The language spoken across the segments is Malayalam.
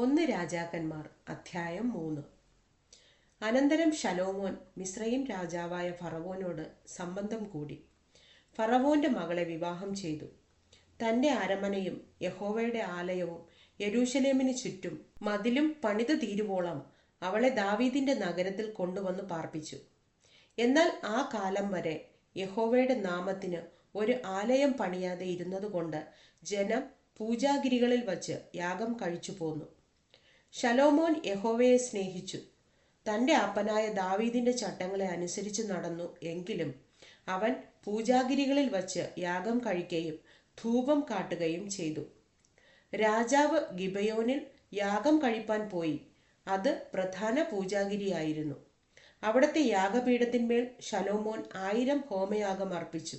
ഒന്ന് രാജാക്കന്മാർ അധ്യായം മൂന്ന്. അനന്തരം ശലോമോൻ മിശ്രയും രാജാവായ ഫറവോനോട് സംബന്ധം കൂടി. ഫറവോന്റെ മകളെ വിവാഹം ചെയ്തു. തന്റെ അരമനയും യഹോവയുടെ ആലയവും യരൂഷലേമിന് ചുറ്റും മതിലും പണിതു തീരുവോളം അവളെ ദാവീദിന്റെ നഗരത്തിൽ കൊണ്ടുവന്ന് പാർപ്പിച്ചു. എന്നാൽ ആ കാലം വരെ യഹോവയുടെ നാമത്തിന് ഒരു ആലയം പണിയാതെ ഇരുന്നതുകൊണ്ട് ജനം പൂജാഗിരികളിൽ വച്ച് യാഗം കഴിച്ചു പോന്നു ശലോമോൻ യഹോവയെ സ്നേഹിച്ചു. തന്റെ അപ്പനായ ദാവീദിന്റെ ചട്ടങ്ങളെ അനുസരിച്ച് നടന്നു എങ്കിലും അവൻ പൂജാഗിരികളിൽ വച്ച് യാഗം കഴിക്കുകയും ധൂപം കാട്ടുകയും ചെയ്തു. രാജാവ് ഗിബയോനിൽ യാഗം കഴിപ്പാൻ പോയി. അത് പ്രധാന പൂജാഗിരിയായിരുന്നു. അവിടത്തെ യാഗപീഠത്തിന്മേൽ ശലോമോൻ ആയിരം ഹോമയാഗം അർപ്പിച്ചു.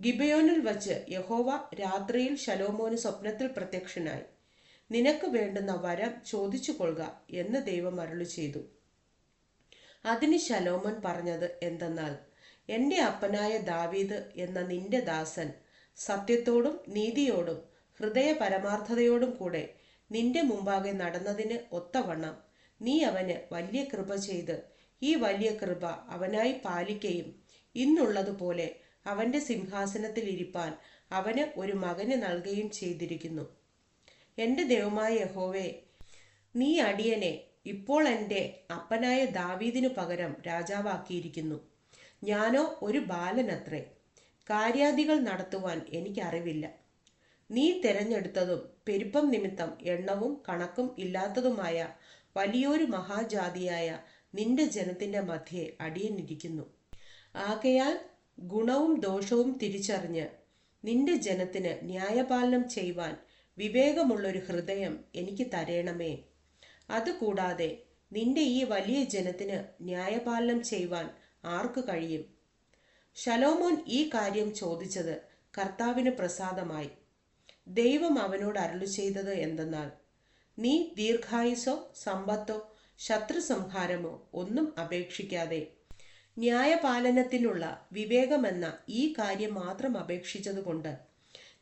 ഗിബയോനിൽ വച്ച് യഹോവ രാത്രിയിൽ ശലോമോന് സ്വപ്നത്തിൽ പ്രത്യക്ഷനായി. നിനക്ക് വേണ്ടുന്ന വരം ചോദിച്ചു കൊള്ളുക എന്ന് ദൈവം അരുളി ചെയ്തു. അതിന് ശലോമൻ പറഞ്ഞത് എന്തെന്നാൽ എന്റെ അപ്പനായ ദാവീദ് എന്ന നിന്റെ ദാസൻ സത്യത്തോടും നീതിയോടും ഹൃദയ പരമാർത്ഥതയോടും കൂടെ നിന്റെ മുമ്പാകെ നടന്നതിന് ഒത്തവണ്ണം നീ അവന് വലിയ കൃപ ചെയ്ത് ഈ വലിയ കൃപ അവനായി പാലിക്കുകയും ഇന്നുള്ളതുപോലെ അവന്റെ സിംഹാസനത്തിൽ ഇരിപ്പാൻ അവന് ഒരു മകന് നൽകുകയും ചെയ്തിരിക്കുന്നു. എന്റെ ദൈവമായ യഹോവേ നീ അടിയനെ ഇപ്പോൾ എന്റെ അപ്പനായ ദാവീദിനു പകരം രാജാവാക്കിയിരിക്കുന്നു. ഞാനോ ഒരു ബാലനത്രേ. കാര്യാദികൾ നടത്തുവാൻ എനിക്കറിവില്ല. നീ തിരഞ്ഞെടുത്തതും പെരുപ്പം നിമിത്തം എണ്ണവും കണക്കും ഇല്ലാത്തതുമായ വലിയൊരു മഹാജാതിയായ നിന്റെ ജനത്തിന്റെ മധ്യേ അടിയനിരിക്കുന്നു. ആകയാൽ ഗുണവും ദോഷവും തിരിച്ചറിഞ്ഞ് നിന്റെ ജനത്തിന് ന്യായപാലനം ചെയ്യുവാൻ വിവേകമുള്ളൊരു ഹൃദയം എനിക്ക് തരേണമേ. അതുകൂടാതെ നിന്റെ ഈ വലിയ ജനത്തിന് ന്യായപാലനം ചെയ്യുവാൻ ആർക്ക് കഴിയും? ശലോമോൻ ഈ കാര്യം ചോദിച്ചത് കർത്താവിന് പ്രസാദമായി. ദൈവം അവനോട് അരുളി ചെയ്തത് എന്തെന്നാൽ നീ ദീർഘായുസോ സമ്പത്തോ ശത്രു സംഹാരമോ ഒന്നും അപേക്ഷിക്കാതെ ന്യായപാലനത്തിനുള്ള വിവേകമെന്ന ഈ കാര്യം മാത്രം അപേക്ഷിച്ചതുകൊണ്ട്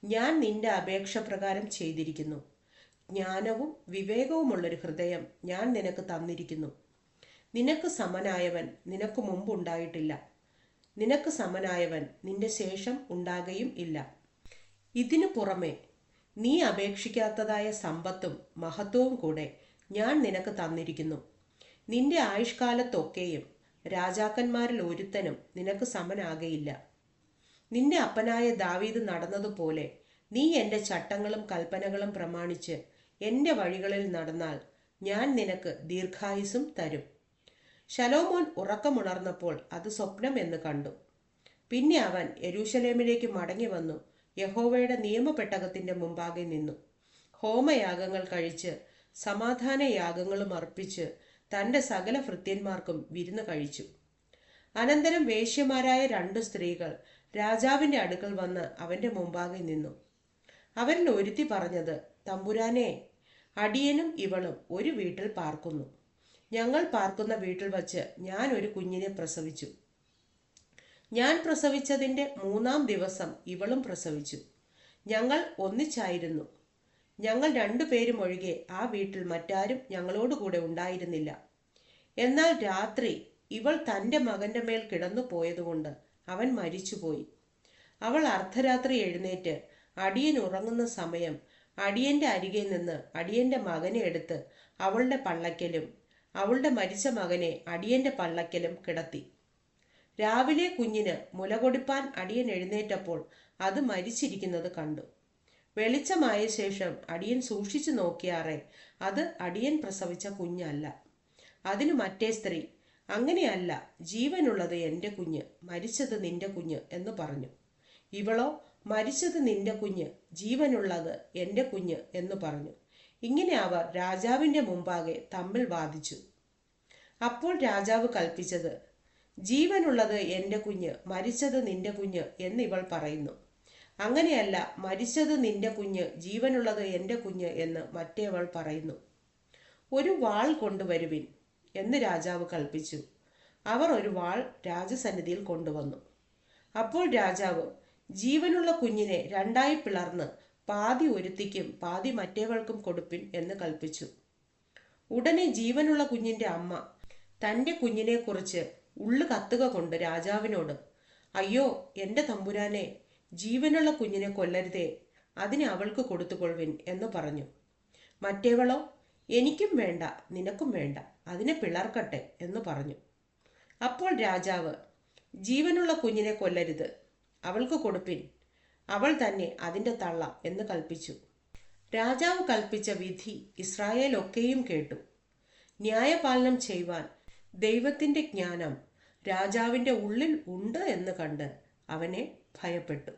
ഞാൻ നിന്റെ അപേക്ഷ പ്രകാരം ചെയ്തിരിക്കുന്നു. ജ്ഞാനവും വിവേകവുമുള്ളൊരു ഹൃദയം ഞാൻ നിനക്ക് തന്നിരിക്കുന്നു. നിനക്ക് സമനായവൻ നിനക്ക് മുമ്പുണ്ടായിട്ടില്ല. നിനക്ക് സമനായവൻ നിന്റെ ശേഷം ഉണ്ടാകുകയും ഇല്ല. ഇതിനു പുറമെ നീ അപേക്ഷിക്കാത്തതായ സമ്പത്തും മഹത്വവും കൂടെ ഞാൻ നിനക്ക് തന്നിരിക്കുന്നു. നിന്റെ ആയുഷ്കാലത്തൊക്കെയും രാജാക്കന്മാരിൽ ഒരുത്തനും നിനക്ക് സമനാകയില്ല. നിന്റെ അപ്പനായ ദാവീദ് നടന്നതുപോലെ നീ എന്റെ ചട്ടങ്ങളും കൽപ്പനകളും പ്രമാണിച്ച് എന്റെ വഴികളിൽ നടന്നാൽ ഞാൻ നിനക്ക് ദീർഘായുസും തരും. ശലോമോൻ ഉറക്കമുണർന്നപ്പോൾ അത് സ്വപ്നം എന്ന് കണ്ടു. പിന്നെ അവൻ യരൂശലേമിലേക്ക് മടങ്ങി വന്നു. യഹോവയുടെ നിയമപ്പെട്ടകത്തിന്റെ മുമ്പാകെ നിന്നു. ഹോമയാഗങ്ങൾ കഴിച്ച് സമാധാന യാഗങ്ങളും അർപ്പിച്ച് തന്റെ സകല ഭൃത്യന്മാർക്കും വിരുന്ന് കഴിച്ചു. അനന്തരം വേശ്യമാരായ രണ്ട് സ്ത്രീകൾ രാജാവിന്റെ അടുക്കൽ വന്ന് അവന്റെ മുമ്പാകെ നിന്നു. അവരിൽ ഒരുത്തി പറഞ്ഞത് തമ്പുരാനെ അടിയനും ഇവളും ഒരു വീട്ടിൽ പാർക്കുന്നു. ഞങ്ങൾ പാർക്കുന്ന വീട്ടിൽ വച്ച് ഞാൻ ഒരു കുഞ്ഞിനെ പ്രസവിച്ചു. ഞാൻ പ്രസവിച്ചതിന്റെ മൂന്നാം ദിവസം ഇവളും പ്രസവിച്ചു. ഞങ്ങൾ ഒന്നിച്ചായിരുന്നു. ഞങ്ങൾ രണ്ടുപേരും ഒഴികെ ആ വീട്ടിൽ മറ്റാരും ഞങ്ങളോടുകൂടെ ഉണ്ടായിരുന്നില്ല. എന്നാൽ രാത്രി ഇവൾ തന്റെ മകന്റെ മേൽ കിടന്നു പോയതുകൊണ്ട് അവൻ മരിച്ചുപോയി. അവൾ അർദ്ധരാത്രി എഴുന്നേറ്റ് അടിയൻ ഉറങ്ങുന്ന സമയം അടിയന്റെ അരികെ നിന്ന് അടിയന്റെ മകനെ എടുത്ത് അവളുടെ പള്ളക്കലും അവളുടെ മരിച്ച മകനെ അടിയന്റെ പള്ളക്കലും കിടത്തി. രാവിലെ കുഞ്ഞിന് മുലകൊടുപ്പാൻ അടിയൻ എഴുന്നേറ്റപ്പോൾ അത് മരിച്ചിരിക്കുന്നത് കണ്ടു. വെളിച്ചമായ ശേഷം അടിയൻ സൂക്ഷിച്ചു നോക്കിയാറെ അത് അടിയൻ പ്രസവിച്ച കുഞ്ഞല്ല. അതിനു മറ്റേ സ്ത്രീ അങ്ങനെയല്ല ജീവനുള്ളത് എന്റെ കുഞ്ഞ് മരിച്ചത് നിന്റെ കുഞ്ഞ് എന്ന് പറഞ്ഞു. ഇവളോ മരിച്ചത് നിന്റെ കുഞ്ഞ് ജീവനുള്ളത് എന്റെ കുഞ്ഞ് എന്ന് പറഞ്ഞു. ഇങ്ങനെ അവർ രാജാവിന്റെ മുമ്പാകെ തമ്മിൽ വാദിച്ചു. അപ്പോൾ രാജാവ് കൽപ്പിച്ചത് ജീവനുള്ളത് എന്റെ കുഞ്ഞ് മരിച്ചത് നിന്റെ കുഞ്ഞ് ഇവൾ പറയുന്നു. അങ്ങനെയല്ല മരിച്ചത് നിന്റെ കുഞ്ഞ് ജീവനുള്ളത് എന്റെ കുഞ്ഞ് എന്ന് മറ്റേവൾ പറയുന്നു. ഒരു വാൾ കൊണ്ടുവരുവിൻ. എന്ന് രാജാവ് കൽപ്പിച്ചു. അവർ ഒരു വാൾ രാജസന്നിധിയിൽ കൊണ്ടുവന്നു. അപ്പോൾ രാജാവ് ജീവനുള്ള കുഞ്ഞിനെ രണ്ടായി പിളർന്ന് പാതി ഒരുത്തിക്കും പാതി മറ്റേവൾക്കും കൊടുപ്പിൻ എന്ന് കൽപ്പിച്ചു. ഉടനെ ജീവനുള്ള കുഞ്ഞിന്റെ അമ്മ തന്റെ കുഞ്ഞിനെക്കുറിച്ച് ഉള്ളു കത്തുക കൊണ്ട് രാജാവിനോട് അയ്യോ എന്റെ തമ്പുരാനെ ജീവനുള്ള കുഞ്ഞിനെ കൊല്ലരുതേ അതിനെ അവൾക്ക് കൊടുത്തുകൊള്ളുവിൻ എന്ന് പറഞ്ഞു. മറ്റേവളോ? എനിക്കും വേണ്ട നിനക്കും വേണ്ട അതിനെ പിളർക്കട്ടെ എന്ന് പറഞ്ഞു. അപ്പോൾ രാജാവ് ജീവനുള്ള കുഞ്ഞിനെ കൊല്ലരുത് അവൾക്ക് കൊടുപ്പിൻ അവൾ തന്നെ അതിന്റെ തള്ള എന്ന് കൽപ്പിച്ചു. രാജാവ് കൽപ്പിച്ച വിധി ഇസ്രായേൽ ഒക്കെയും കേട്ടു. ന്യായപാലനം ചെയ്യുവാൻ ദൈവത്തിന്റെ ജ്ഞാനം രാജാവിന്റെ ഉള്ളിൽ ഉണ്ട് എന്ന് കണ്ട് അവനെ ഭയപ്പെട്ടു.